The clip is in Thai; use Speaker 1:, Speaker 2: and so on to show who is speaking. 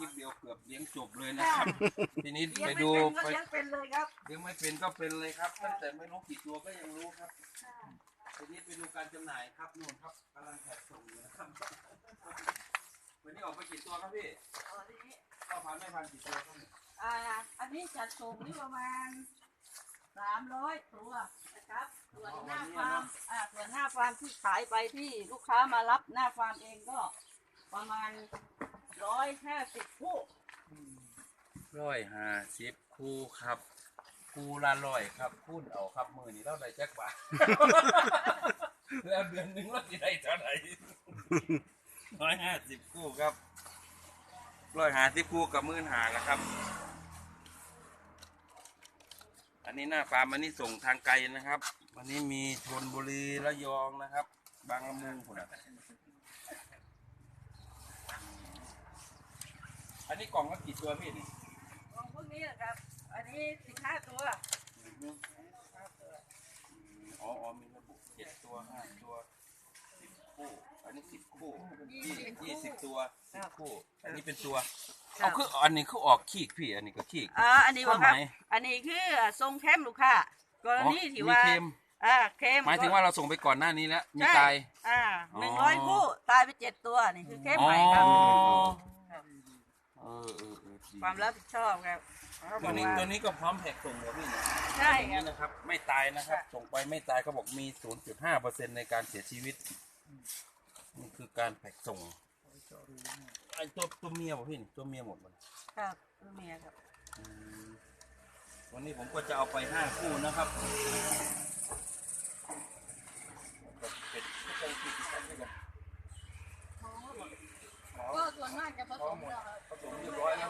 Speaker 1: ลิปเดียวเกือบเลี้ยงจบเลยนะครับ ทีนี้
Speaker 2: เลี้ยง
Speaker 1: ไป
Speaker 2: ไม่
Speaker 1: ดู
Speaker 2: เป็นก็
Speaker 1: ไป
Speaker 2: เลี้ยงเป็นเลยครับ
Speaker 1: เลี้ยงไม่เป็นก็เป็นเลยครับ ตั้งแต่ไม่รู้กี่ตัวก็ยังรู้ครับทีนี้ไปดูการจำหน่ายครับนู่นครับกำลังแพ็คส่งอยู่นะครับวันนี้ออกไปกี่ตัวครับพี่
Speaker 2: อ๋อทีนี้
Speaker 1: พ่อพันธุ์แม่พันธุ์กี่ตัวครับเนี่ย
Speaker 2: อ่าอันนี้จัดส่งนี่ประมาณสามร้อยตัวนะครับส่วนหน้าฟาร์มอ่าส่วนหน้าฟาร์มที่ขายไปที่ลูกค้ามารับหน้าฟาร์มเองก็ประมาณ ร้อยห้าสิบคู่
Speaker 1: ร้อยห้าสิบคู่ครับ คู่ละร้อยครับคูณเอาครับมือนี้เท่าไหร่แจ็คบาท แล้วเดือนหนึ่งเราจะได้เท่าไหร่ร้อยห้าสิบคู่ครับร้อยห้าสิบคู่กับมื่นหาแล้วครับ อันนี้หน้าฟาร์มอันนี้ส่งทางไกลนะครับ วันนี้มีชนบุรีระยองนะครับ บางละมุงคนอะ นนี้กล่องละกี่ตัวพี่นี่
Speaker 2: ของพวกนี้นะครับ อันนี้สิบห้าตัว
Speaker 1: อ๋ออ๋อมีระบุเจ็ดตัวห้าตัวสิบคู่ อันนี้สิบคู่ยี่ยี่สิบตัวสิบคู่ อันนี้เป็นตัว
Speaker 2: ครั
Speaker 1: เอา
Speaker 2: บ
Speaker 1: คืออันนี้คือออกขีกพี่ อันนี้ก็ขีก
Speaker 2: อ่าอันนี้ว่าครับ
Speaker 1: ความหมาย
Speaker 2: อันนี้คือทรงเข้มลูกค้ากรณีที่ว่า
Speaker 1: มีเค็ม
Speaker 2: อ่าเข้ม
Speaker 1: หมายถึงว่าเราส่งไปก่อนหน้านี้แล้ว มี
Speaker 2: ใช่
Speaker 1: ตาย
Speaker 2: อ่า
Speaker 1: อ๋อ
Speaker 2: หนึ่งร้อยคู่ ตายไปเจ็ดตัว นี่คือเข้ม
Speaker 1: อ๋อ
Speaker 2: ใหม่ครับ
Speaker 1: เออเออเออดี
Speaker 2: ความรับผิดชอบครับ
Speaker 1: ตัวนี้ตัวนี้ก็พร้อมแพ็กส่งแล้วพี่เนี่ย
Speaker 2: ใช่
Speaker 1: อย่าง
Speaker 2: ครั
Speaker 1: นี้
Speaker 2: บ
Speaker 1: นะครับ ไม่ตายนะครับส่งไปไม่ตายเขาบอกมี 0.5%ในการเสียชีวิตนี่คือการแพ็กส่งไอ้ตัวตัวเมียบอกพี่นี่ตัวเมียหมดมัน
Speaker 2: ครับตัวเมียครับ
Speaker 1: อืมวันนี้ผมก็จะเอาไปห้าคู่นะครับ ก็ส่วนมากจะ
Speaker 2: ผสมเหรอครับ ผสมเรียบร้อยแล้ว